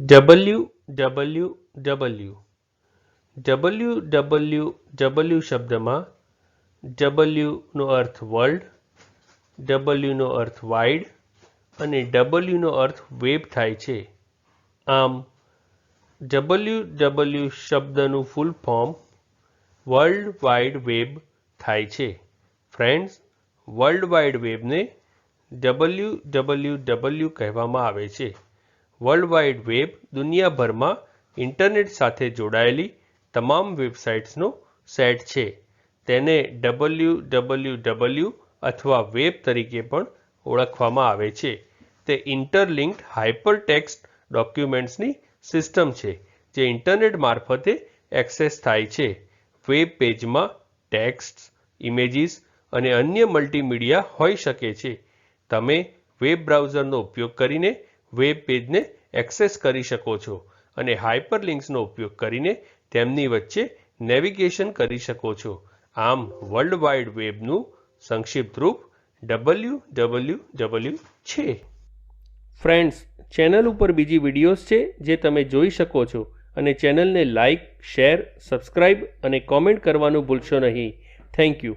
W W W W W W શબ્દમાં ડબલ્યુનો અર્થ world ડબલ્યુનો અર્થ wide અને ડબલ્યુનો અર્થ વેબ થાય છે. આમ ડબલ્યુ ડબલ્યુ શબ્દનું full form world wide web થાય છે. ફ્રેન્ડ્સ વર્લ્ડ વાઇડ વેબને ડબલ્યુ ડબલ્યુ ડબલ્યુ કહેવામાં આવે છે. વર્લ્ડ વાઇડ વેબ દુનિયાભરમાં ઇન્ટરનેટ સાથે જોડાયેલી તમામ વેબસાઇટ્સનો સેટ છે. તેને ડબલ્યુ ડબલ્યુ ડબલ્યુ અથવા વેબ તરીકે પણ ઓળખવામાં આવે છે. તે ઇન્ટરલિંક્ડ હાઇપરટેક્સ્ટ ડોક્યુમેન્ટ્સની સિસ્ટમ છે, જે ઇન્ટરનેટ મારફતે એક્સેસ થાય છે. વેબ પેજમાં ટેક્સ્ટ ઇમેજીસ અને અન્ય મલ્ટીમીડિયા હોઈ શકે છે. તમે વેબ બ્રાઉઝરનો ઉપયોગ કરીને વેબ પેજને એક્સેસ કરી શકો છો અને હાઇપરલિંક્સનો ઉપયોગ કરીને તેમની વચ્ચે નેવિગેશન કરી શકો છો. આમ વર્લ્ડ વાઇડ વેબનું સંક્ષિપ્ત રૂપ ડબલ્યુ ડબલ્યુ ડબલ્યુ છે. ફ્રેન્ડ્સ, ચેનલ ઉપર બીજી વિડીયોઝ છે જે તમે જોઈ શકો છો અને ચેનલને લાઇક, શેર, સબસ્ક્રાઇબ અને કોમેન્ટ કરવાનું ભૂલશો નહીં. Thank you.